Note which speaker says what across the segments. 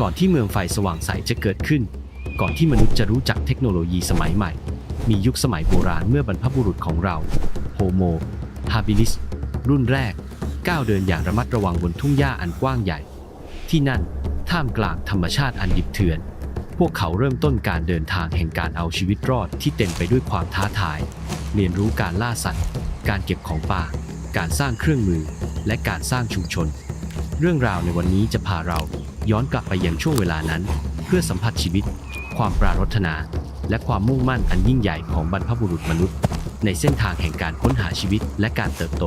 Speaker 1: ก่อนที่เมืองไฟสว่างใสจะเกิดขึ้น ก่อนที่มนุษย์จะรู้จักเทคโนโลยีสมัยใหม่ มียุคสมัยโบราณเมื่อบรรพบุรุษของเราโฮโมฮาบิลิสรุ่นแรก ก้าวเดินอย่างระมัดระวังบนทุ่งหญ้าอันกว้างใหญ่ ที่นั่นท่ามกลางธรรมชาติอันดิบเถื่อน พวกเขาเริ่มต้นการเดินทางแห่งการเอาชีวิตรอดที่เต็มไปด้วยความท้าทาย เรียนรู้การล่าสัตว์ การเก็บของป่า การสร้างเครื่องมือ และการสร้างชุมชน เรื่องราวในวันนี้จะพาเราย้อนกลับไปยังช่วงเวลานั้น เพื่อสัมผัสชีวิต ความปรารถนา และความมุ่งมั่นอันยิ่งใหญ่ของบรรพบุรุษมนุษย์ ในเส้นทางแห่งการค้นหาชีวิตและการเติบโต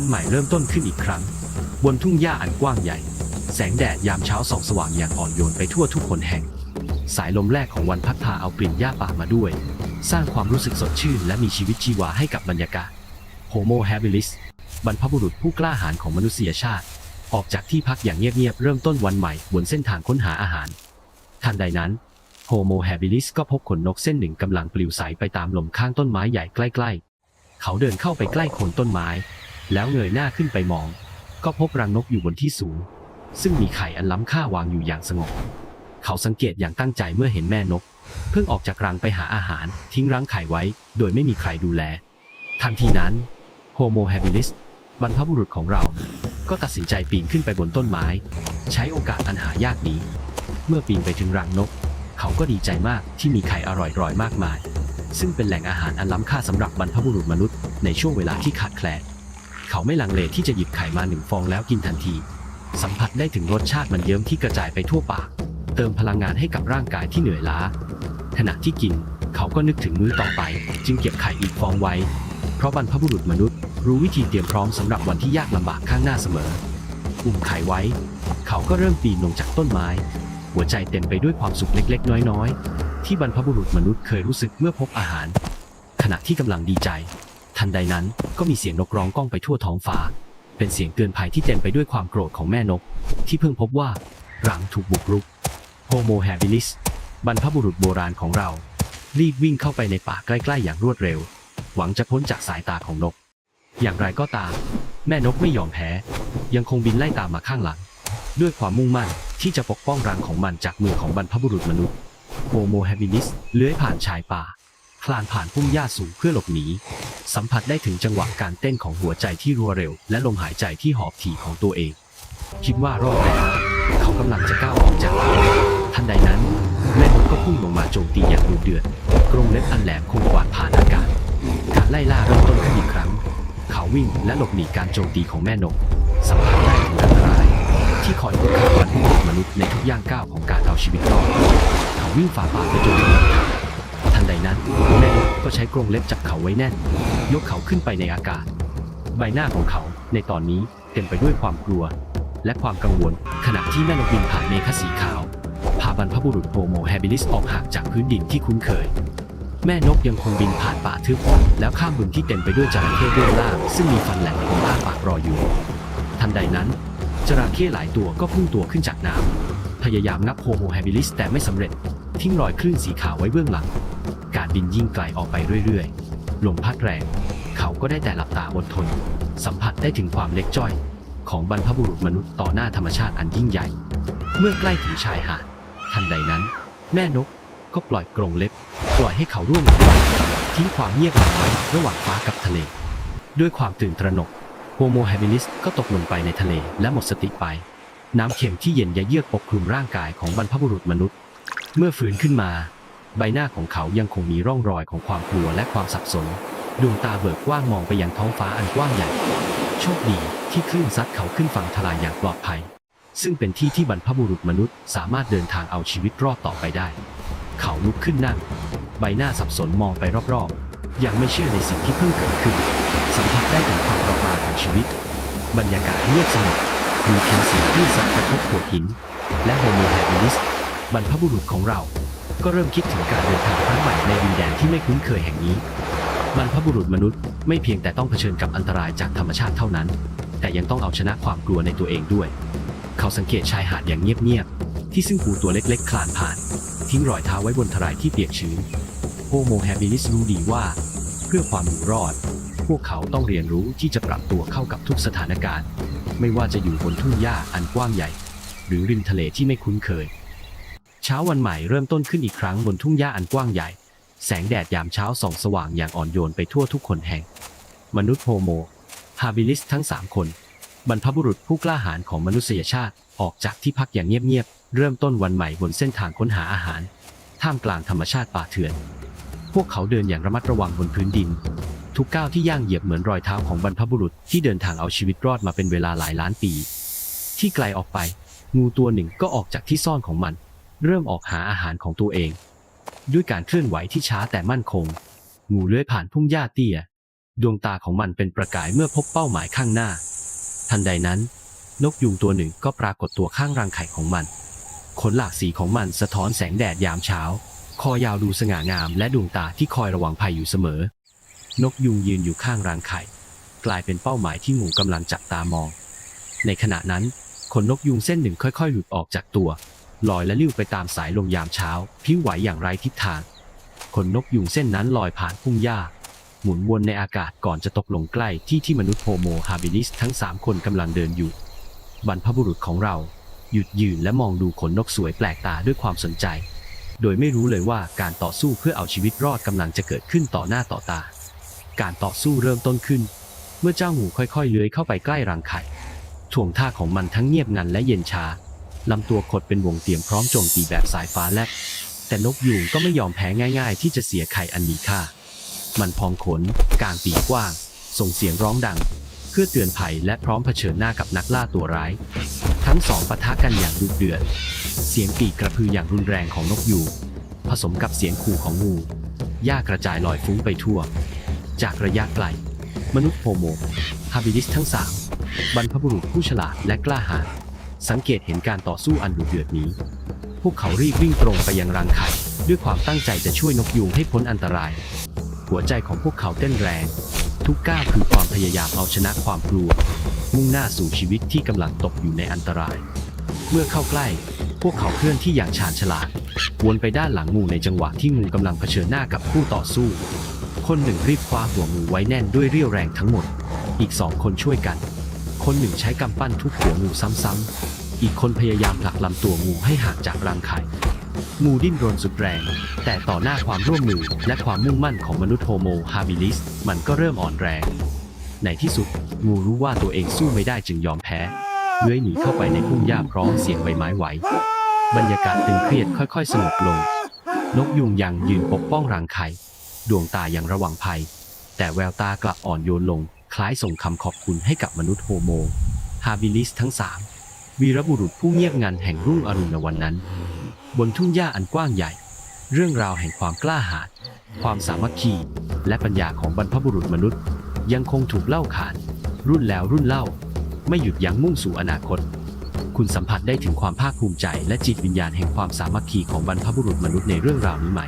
Speaker 1: วันใหม่เริ่มต้นขึ้นอีกครั้ง บนทุ่งหญ้าอันกว้างใหญ่ แสงแดดยามเช้าส่องสว่างอย่างอ่อนโยนไปทั่วทุกคนแห่ง สายลมแรกของวันพัดพาเอากลิ่นหญ้าป่ามาด้วย สร้างความรู้สึกสดชื่นและมีชีวิตชีวาให้กับบรรยากาศ Homo habilis บรรพบุรุษผู้กล้าหาญของมนุษยชาติ ออกจากที่พักอย่างเงียบๆเริ่มต้นวันใหม่บนเส้นทางค้นหาอาหาร ทันใดนั้น Homo habilis ก็พบขนนกเส้นหนึ่งกำลังปลิวสายไปตามลมข้างต้นไม้ใหญ่ใกล้ ๆ เขาเดินเข้าไปใกล้โคนต้นไม้ แล้วเงยหน้าขึ้นไปมอง ก็พบรังนกอยู่บนที่สูง ซึ่งมีไข่อันล้ำค่าวางอยู่อย่างสงบ เขาสังเกตอย่างตั้งใจเมื่อเห็นแม่นก เพิ่งออกจากรังไปหาอาหาร ทิ้งรังไข่ไว้ โดยไม่มีใครดูแล ทันทีนั้น Homo habilis บรรพบุรุษของเรา ก็ตัดสินใจปีนขึ้นไปบนต้นไม้ ใช้โอกาสอันหายากนี้ เมื่อปีนไปถึงรังนก เขาก็ดีใจมากที่มีไข่อร่อยๆมากมาย ซึ่งเป็นแหล่งอาหารอันล้ำค่าสำหรับบรรพบุรุษมนุษย์ในช่วงเวลาที่ขาดแคลน เขาไม่ลังเลที่จะหยิบไข่มาหนึ่งฟองแล้วกินทันที สัมผัสได้ถึงรสชาติมันเยิ้มที่กระจายไปทั่วปาก เติมพลังงานให้กับร่างกายที่เหนื่อยล้า ขณะที่กิน เขาก็นึกถึงมื้อต่อไป จึงเก็บไข่อีกฟองไว้ เพราะบรรพบุรุษมนุษย์ รู้วิธีเตรียมพร้อมสำหรับวันที่ยากลำบากข้างหน้าเสมออุ้มไข่ไว้ เขาก็เริ่มปีนลงจากต้นไม้ หัวใจเต็มไปด้วยความสุขเล็กๆ น้อยๆ ที่บรรพบุรุษมนุษย์เคยรู้สึกเมื่อพบอาหาร ขณะที่กำลังดีใจ ทันใดนั้นก็มีเสียงนกร้องก้องไปทั่วท้องฟ้า เป็นเสียงเตือนภัยที่เต็มไปด้วยความโกรธของแม่นก ที่เพิ่งพบว่ารังถูกบุกรุก Homo habilis บรรพบุรุษโบราณของเรา รีบวิ่งเข้าไปในป่าใกล้ๆ อย่างรวดเร็ว หวังจะพ้นจากสายตาของนก อย่างไรก็ตาม แม่นกไม่ยอมแพ้ ยังคงบินไล่ตามมาข้างหลัง ด้วยความมุ่งมั่นที่จะปกป้องรังของมันจากมือของบรรพบุรุษมนุษย์ Homo habilis เลื้อยผ่านชายป่า คลานผ่านพุ่มหญ้าสูงเพื่อหลบหนี สัมผัสได้ถึงจังหวะการเต้นของหัวใจที่รัวเร็ว และลมหายใจที่หอบถี่ของตัวเอง คิดว่ารอดแล้วเขากำลังจะก้าวออกจากป่าทันใดนั้น แม่นกก็พุ่งลงมาโจมตีอย่างดุเดือดกรงเล็บอันแหลมคมกวาดผ่านอากาศ การไล่ล่าเริ่มต้นขึ้นอีกครั้ง เขาวิ่งและหลบหนีการโจมตีของแม่นก สัมผัสได้ถึงอันตราย ที่คอยคุกคามบรรพบุรุษมนุษย์ในทุกย่างก้าวของการเอาชีวิตรอด เขาวิ่งฝ่าป่าไปจนถึง ใช้กรงเล็บจับเขาไว้แน่น ยกเขาขึ้นไปในอากาศ ใบหน้าของเขาในตอนนี้เต็มไปด้วยความกลัว และความกังวล ขณะที่แม่นกบินผ่านเมฆสีขาว พาบรรพบุรุษโฮโมแฮบิลิสออกห่างจากพื้นดินที่คุ้นเคย แม่นกยังคงบินผ่านป่าทึบแล้วข้ามบึงที่เต็มไปด้วยจระเข้เบื้องล่างซึ่งมีฟันแหลมคมอ้าปากรออยู่ ทันใดนั้น จระเข้หลายตัวก็พุ่งตัวขึ้นจากน้ำพยายามงับโฮโมแฮบิลิสแต่ไม่สำเร็จทิ้งรอยคลื่นสีขาวไว้เบื้องหลัง การบินยิ่งไกลออกไปเรื่อยๆ ลมพัดแรง เขาก็ได้แต่หลับตาอดทน สัมผัสได้ถึงความเล็กจ้อย ของบรรพบุรุษมนุษย์ต่อหน้าธรรมชาติอันยิ่งใหญ่ เมื่อใกล้ถึงชายหาดทันใดนั้น แม่นกก็ปล่อยกรงเล็บ ปล่อยให้เขาร่วงลงไปทิ้งความเงียบเหงาไว้ระหว่างฟ้ากับทะเล ด้วยความตื่นตระหนกโฮโมแฮบิลิสก็ตกลงไปในทะเลและหมดสติไป น้ำเค็มที่เย็นยะเยือกปกคลุมร่างกายของบรรพบุรุษมนุษย์ เมื่อฟื้นขึ้นมา ใบหน้าของเขายังคงมีร่องรอยของความกลัวและความสับสน ดวงตาเบิกกว้างมองไปยังท้องฟ้าอันกว้างใหญ่ โชคดีที่คลื่นซัดเขาขึ้นฝั่งทลายอย่างปลอดภัย ซึ่งเป็นที่ที่บรรพบุรุษมนุษย์ สามารถเดินทางเอาชีวิตรอดต่อไปได้ เขาลุกขึ้นนั่ง ใบหน้าสับสนมองไปรอบๆ ยังไม่เชื่อในสิ่งที่เพิ่งเกิดขึ้น สัมผัสได้ถึงความประมาของชีวิต บรรยากาศเงียบสงบมีเพียงเสียงคลื่นซัดกระทบโขดหิน และโฮโมแฮบิลิสบรรพบุรุษของเรา ก็เริ่มคิดถึงการเดินทางครั้งใหม่ในดินแดนที่ไม่คุ้นเคยแห่งนี้บรรพบุรุษมนุษย์ไม่เพียงแต่ต้องเผชิญกับอันตรายจากธรรมชาติเท่านั้น แต่ยังต้องเอาชนะความกลัวในตัวเองด้วย เขาสังเกตชายหาดอย่างเงียบๆที่ซึ่งปูตัวเล็กๆ คลานผ่าน ทิ้งรอยเท้าไว้บนทรายที่เปียกชื้นโฮโมแฮบิลิสรู้ดีว่า เพื่อความอยู่รอด พวกเขาต้องเรียนรู้ที่จะปรับตัวเข้ากับทุกสถานการณ์ ไม่ว่าจะอยู่บนทุ่งหญ้าอันกว้างใหญ่ หรือริมทะเลที่ไม่คุ้นเคย ช้าวันใหม่เริ่มต้นขึ้นอีกครั้งบนทุ่งหญ้าอันกว้างใหญ่ แสงแดดยามเช้าส่องสว่างอย่างอ่อนโยนไปทั่วทุกคนแห่ง มนุษย์โฮโมฮาบิลิสทั้งสามคน บรรพบุรุษผู้กล้าหาญของมนุษยชาติออกจากที่พักอย่างเงียบๆเริ่มต้นวันใหม่บนเส้นทางค้นหาอาหาร ท่ามกลางธรรมชาติป่าเถื่อน พวกเขาเดินอย่างระมัดระวังบนพื้นดิน ทุกก้าวที่ย่างเหยียบเหมือนรอยเท้าของบรรพบุรุษที่เดินทางเอาชีวิตรอดมาเป็นเวลาหลายล้านปี ที่ไกลออกไป งูตัวหนึ่งก็ออกจากที่ซ่อนของมัน เริ่มออกหาอาหารของตัวเอง ด้วยการเคลื่อนไหวที่ช้าแต่มั่นคง งูเลื้อยผ่านพุ่งหญ้าเตี้ย ดวงตาของมันเป็นประกายเมื่อพบเป้าหมายข้างหน้า ทันใดนั้น นกยูงตัวหนึ่งก็ปรากฏตัวข้างรังไข่ของมัน ขนหลากสีของมันสะท้อนแสงแดดยามเช้า คอยาวดูสง่างาม และดวงตาที่คอยระวังภัยอยู่เสมอ นกยูงยืนอยู่ข้างรังไข่ กลายเป็นเป้าหมายที่งูกำลังจับตามอง ในขณะนั้นขนนกยูงเส้นหนึ่งค่อยๆ หลุดออกจากตัว ลอยและลิ้วไปตามสายลมยามเช้า พิ้วไหวอย่างไร้ทิศทางขนนกยูงเส้นนั้นลอยผ่านพุ่งหญ้า หมุนวนในอากาศก่อนจะตกลงใกล้ที่ที่มนุษย์โฮโมฮาบิลิสทั้งสามคนกำลังเดินอยู่ บรรพบุรุษของเรา หยุดยืนและมองดูขนนกสวยแปลกตาด้วยความสนใจ โดยไม่รู้เลยว่าการต่อสู้เพื่อเอาชีวิตรอดกำลังจะเกิดขึ้นต่อหน้าต่อตา การต่อสู้เริ่มต้นขึ้น เมื่อเจ้างูค่อยๆเลื้อยเข้าไปใกล้รังไข่ถ่วงท่าของมันทั้งเงียบงันและเย็นชา ลำตัวขดเป็นวงเตียมพร้อมโจมตีแบบสายฟ้าแลบ แต่นกยูงก็ไม่ยอมแพ้ง่ายๆ ที่จะเสียไข่อันมีค่า มันพองขน กางปีกกว้าง ส่งเสียงร้องดัง เพื่อเตือนภัยและพร้อมเผชิญหน้ากับนักล่าตัวร้าย ทั้งสองปะทะกันอย่างดุเดือด เสียงปีกกระพืออย่างรุนแรงของนกยูงผสมกับเสียงขู่ของงูหญ้ากระจายลอยฟุ้งไปทั่ว จากระยะไกล มนุษย์โฮโมฮาบิลิสทั้งสามบรรพบุรุษผู้ฉลาดและกล้าหาญ สังเกตเห็นการต่อสู้อันดุเดือดนี้ พวกเขารีบวิ่งตรงไปยังรังไข่ ด้วยความตั้งใจจะช่วยนกยูงให้พ้นอันตราย หัวใจของพวกเขาเต้นแรง ทุกก้าวคือความพยายามเอาชนะความกลัว มุ่งหน้าสู่ชีวิตที่กำลังตกอยู่ในอันตราย เมื่อเข้าใกล้ พวกเขาเคลื่อนที่อย่างชาญฉลาด วนไปด้านหลังงูในจังหวะที่งูกำลังเผชิญหน้ากับคู่ต่อสู้ คนหนึ่งรีบคว้าหัวงูไว้แน่นด้วยเรี่ยวแรงทั้งหมด อีกสองคนช่วยกันคนหนึ่งใช้กำปั้นทุบหัวงูซ้ำๆ อีกคนพยายามผลักลำตัวงูให้ห่างจากรังไข่ งูดิ้นรนสุดแรง แต่ต่อหน้าความร่วมมือและความมุ่งมั่นของมนุษย์โฮโมฮาบิลิส มันก็เริ่มอ่อนแรง ในที่สุด งูรู้ว่าตัวเองสู้ไม่ได้จึงยอมแพ้เลื้อยหนีเข้าไปในพุ่งหญ้าพร้อมเสียงใบไม้ไหว บรรยากาศตึงเครียดค่อย ๆ สงบลง นกยุงยังยืนปกป้องรังไข่ ดวงตาอยังระวังภัย แต่แววตากลับอ่อนโยนลง คล้ายส่งคำขอบคุณให้กับมนุษย์โฮโมฮาบิลิสทั้งสาม วีรบุรุษผู้เงียบงันแห่งรุ่งอรุณวันนั้น บนทุ่งหญ้าอันกว้างใหญ่ เรื่องราวแห่งความกล้าหาญความสามัคคี และปัญญาของบรรพบุรุษมนุษย์ ยังคงถูกเล่าขาน รุ่นแล้วรุ่นเล่า ไม่หยุดยั้งมุ่งสู่อนาคต คุณสัมผัสได้ถึงความภาคภูมิใจ และจิตวิญญาณแห่งความสามัคคีของบรรพบุรุษมนุษย์ในเรื่องราวนี้ไหม